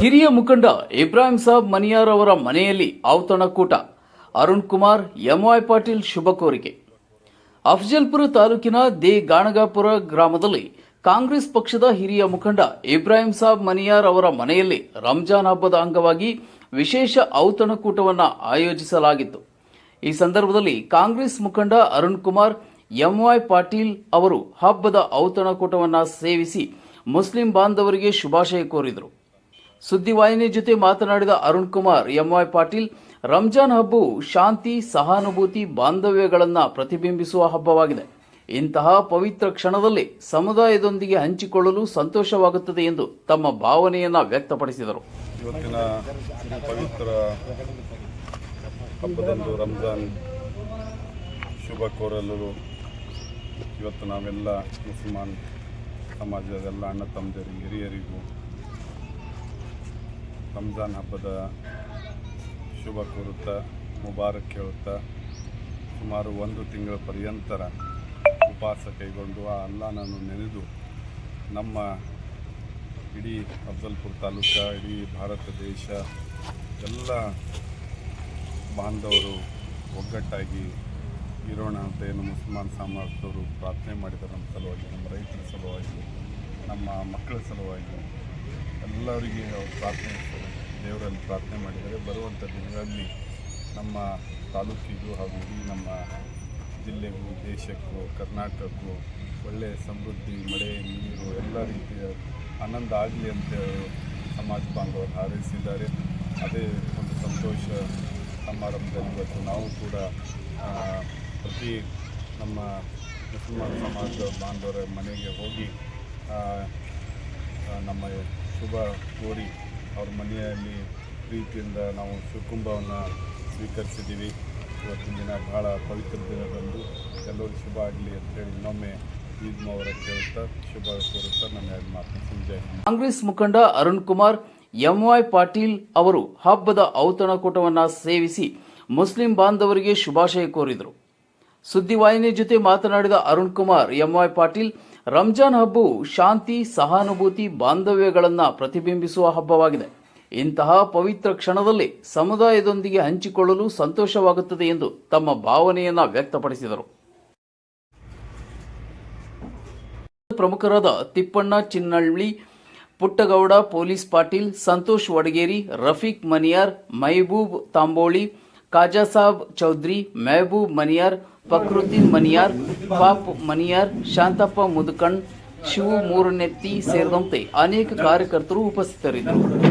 ಹಿರಿಯ ಮುಖಂಡ ಇಬ್ರಾಹಿಂ ಸಾಬ್ ಮನಿಯಾರ್ ಅವರ ಮನೆಯಲ್ಲಿ ಔತಣಕೂಟ ಅರುಣ್ ಕುಮಾರ್ ಎಂವೈ ಪಾಟೀಲ್ ಶುಭ ಕೋರಿಕೆ. ಅಫಜಲ್ಪುರ ತಾಲೂಕಿನ ದೇ ಗಾಣಗಾಪುರ ಗ್ರಾಮದಲ್ಲಿ ಕಾಂಗ್ರೆಸ್ ಪಕ್ಷದ ಹಿರಿಯ ಮುಖಂಡ ಇಬ್ರಾಹಿಂ ಸಾಬ್ ಮನಿಯಾರ್ ಅವರ ಮನೆಯಲ್ಲಿ ರಂಜಾನ್ ಹಬ್ಬದ ಅಂಗವಾಗಿ ವಿಶೇಷ ಔತಣಕೂಟವನ್ನು ಆಯೋಜಿಸಲಾಗಿತ್ತು. ಈ ಸಂದರ್ಭದಲ್ಲಿ ಕಾಂಗ್ರೆಸ್ ಮುಖಂಡ ಅರುಣ್ ಕುಮಾರ್ ಎಂವೈ ಪಾಟೀಲ್ ಅವರು ಹಬ್ಬದ ಔತಣಕೂಟವನ್ನು ಸೇವಿಸಿ ಮುಸ್ಲಿಂ ಬಾಂಧವರಿಗೆ ಶುಭಾಶಯ ಕೋರಿದರು. ಸುದ್ದಿವಾಹಿನಿ ಜೊತೆ ಮಾತನಾಡಿದ ಅರುಣ್ ಕುಮಾರ್ ಎಂವೈ ಪಾಟೀಲ್, ರಂಜಾನ್ ಹಬ್ಬವು ಶಾಂತಿ, ಸಹಾನುಭೂತಿ, ಬಾಂಧವ್ಯಗಳನ್ನು ಪ್ರತಿಬಿಂಬಿಸುವ ಹಬ್ಬವಾಗಿದೆ. ಇಂತಹ ಪವಿತ್ರ ಕ್ಷಣದಲ್ಲಿ ಸಮುದಾಯದೊಂದಿಗೆ ಹಂಚಿಕೊಳ್ಳಲು ಸಂತೋಷವಾಗುತ್ತದೆ ಎಂದು ತಮ್ಮ ಭಾವನೆಯನ್ನು ವ್ಯಕ್ತಪಡಿಸಿದರು. ಇವತ್ತಿನ ಪವಿತ್ರ ಹಬ್ಬದಂದು ರಂಜಾನ್ ಶುಭ ಕೋರಲು ಇವತ್ತು ನಾವೆಲ್ಲ ಮುಸಲ್ಮಾನ್ ಸಮಾಜದ ಎಲ್ಲ ಅಣ್ಣ ತಮ್ಮದರಿಗೆ ಹಿರಿಯರಿಗೂ ರಂಜಾನ್ ಹಬ್ಬದ ಶುಭ ಕೋರುತ್ತಾ, ಮುಬಾರಕ್ ಹೇಳುತ್ತಾ, ಸುಮಾರು ಒಂದು ತಿಂಗಳ ಪರ್ಯಂತರ ಉಪವಾಸ ಕೈಗೊಂಡು ಆ ಅಲ್ಲಾನನ್ನು ನೆನೆದು ನಮ್ಮ ಇಡೀ ಅಫಜಲ್ಪುರ ತಾಲೂಕ, ಇಡೀ ಭಾರತ ದೇಶ, ಎಲ್ಲ ಬಾಂಧವರು ಒಗ್ಗಟ್ಟಾಗಿ ಇರೋಣ ಅಂತ ಏನು ಮುಸಲ್ಮಾನ್ ಸಾಮ್ರಾಜ್ಯದವರು ಪ್ರಾರ್ಥನೆ ಮಾಡಿದ್ದಾರೆ ನಮ್ಮ ಸಲುವಾಗಿ, ನಮ್ಮ ರೈತರ ಸಲುವಾಗಿ, ನಮ್ಮ ಮಕ್ಕಳ ಸಲುವಾಗಿ ಎಲ್ಲರಿಗೆ ಅವರು ಪ್ರಾರ್ಥನೆ ದೇವರಲ್ಲಿ ಪ್ರಾರ್ಥನೆ ಮಾಡಿದರೆ ಬರುವಂಥ ದಿನಗಳಲ್ಲಿ ನಮ್ಮ ತಾಲೂಕಿಗೂ ಹಾಗೂ ಇಡೀ ನಮ್ಮ ಜಿಲ್ಲೆಗೂ, ದೇಶಕ್ಕೂ, ಕರ್ನಾಟಕಕ್ಕೂ ಒಳ್ಳೆಯ ಸಮೃದ್ಧಿ, ಮಳೆ, ನೀರು, ಎಲ್ಲ ರೀತಿಯ ಆನಂದ ಆಗಲಿ ಅಂತ ಸಮಾಜ ಬಾಂಧವರು ಹಾರೈಸಿದ್ದಾರೆ. ಅದೇ ಒಂದು ಸಂತೋಷ ಸಮಾರಂಭದಲ್ಲಿ ಇವತ್ತು ನಾವು ಕೂಡ ಪ್ರತಿ ನಮ್ಮ ಮುಸಲ್ಮಾನ್ ಸಮಾಜದ ಬಾಂಧವರ ಮನೆಗೆ ಹೋಗಿ ನಮ್ಮ ಶುಭ ಕೋರಿ ಅವ್ರ ಮನೆಯಲ್ಲಿ ಪ್ರೀತಿಯಿಂದ ನಾವು ಸುಕುಂಬವನ್ನು ಸ್ವೀಕರಿಸಿದ್ದೀವಿ. ಇವತ್ತಿನ ದಿನ ಭಾಳ ಪವಿತ್ರ ದಿನದಂದು ಎಲ್ಲರೂ ಶುಭ ಆಗಲಿ ಅಂತೇಳಿ ಇನ್ನೊಮ್ಮೆ ಕಾಂಗ್ರೆಸ್ ಮುಖಂಡ ಅರುಣ್ ಕುಮಾರ್, ಎಂವೈ ಪಾಟೀಲ್ ಅವರು ಹಬ್ಬದ ಔತಣಕೂಟವನ್ನು ಸೇವಿಸಿ ಮುಸ್ಲಿಂ ಬಾಂಧವರಿಗೆ ಶುಭಾಶಯ ಕೋರಿದರು. ಸುದ್ದಿವಾಹಿನಿ ಜೊತೆ ಮಾತನಾಡಿದ ಅರುಣ್ ಕುಮಾರ್, ಎಂವೈ ಪಾಟೀಲ್, ರಂಜಾನ್ ಹಬ್ಬವು ಶಾಂತಿ, ಸಹಾನುಭೂತಿ, ಬಾಂಧವ್ಯಗಳನ್ನು ಪ್ರತಿಬಿಂಬಿಸುವ ಹಬ್ಬವಾಗಿದೆ. ಇಂತಹ ಪವಿತ್ರ ಕ್ಷಣದಲ್ಲಿ ಸಮುದಾಯದೊಂದಿಗೆ ಹಂಚಿಕೊಳ್ಳಲು ಸಂತೋಷವಾಗುತ್ತದೆ ಎಂದು ತಮ್ಮ ಭಾವನೆಯನ್ನು ವ್ಯಕ್ತಪಡಿಸಿದರು. ಪ್ರಮುಖರಾದ ತಿಪ್ಪಣ್ಣ, ಚಿನ್ನಳ್ಳಿ, ಪುಟ್ಟಗೌಡ, ಪೊಲೀಸ್ ಪಾಟೀಲ್, ಸಂತೋಷ್ ವಡಗೇರಿ, ರಫೀಕ್ ಮನಿಯಾರ್, ಮೈಬೂಬ್ ತಾಂಬೋಳಿ ಕಾಜಾಸಾಬ್ ಚೌಧರಿ, ಮೆಹಬೂಬ್ ಮನಿಯಾರ್ ಫಕ್ರುದ್ದೀನ್ ಮನಿಯಾರ್ ಪಾಪ್ ಮನಿಯಾರ್ ಶಾಂತಪ್ಪ ಮುದುಕಣ್ ಶಿವು ಮೂರನೆತ್ತಿ ಸೇರಿದಂತೆ ಅನೇಕ ಕಾರ್ಯಕರ್ತರು ಉಪಸ್ಥಿತರಿದ್ದರು.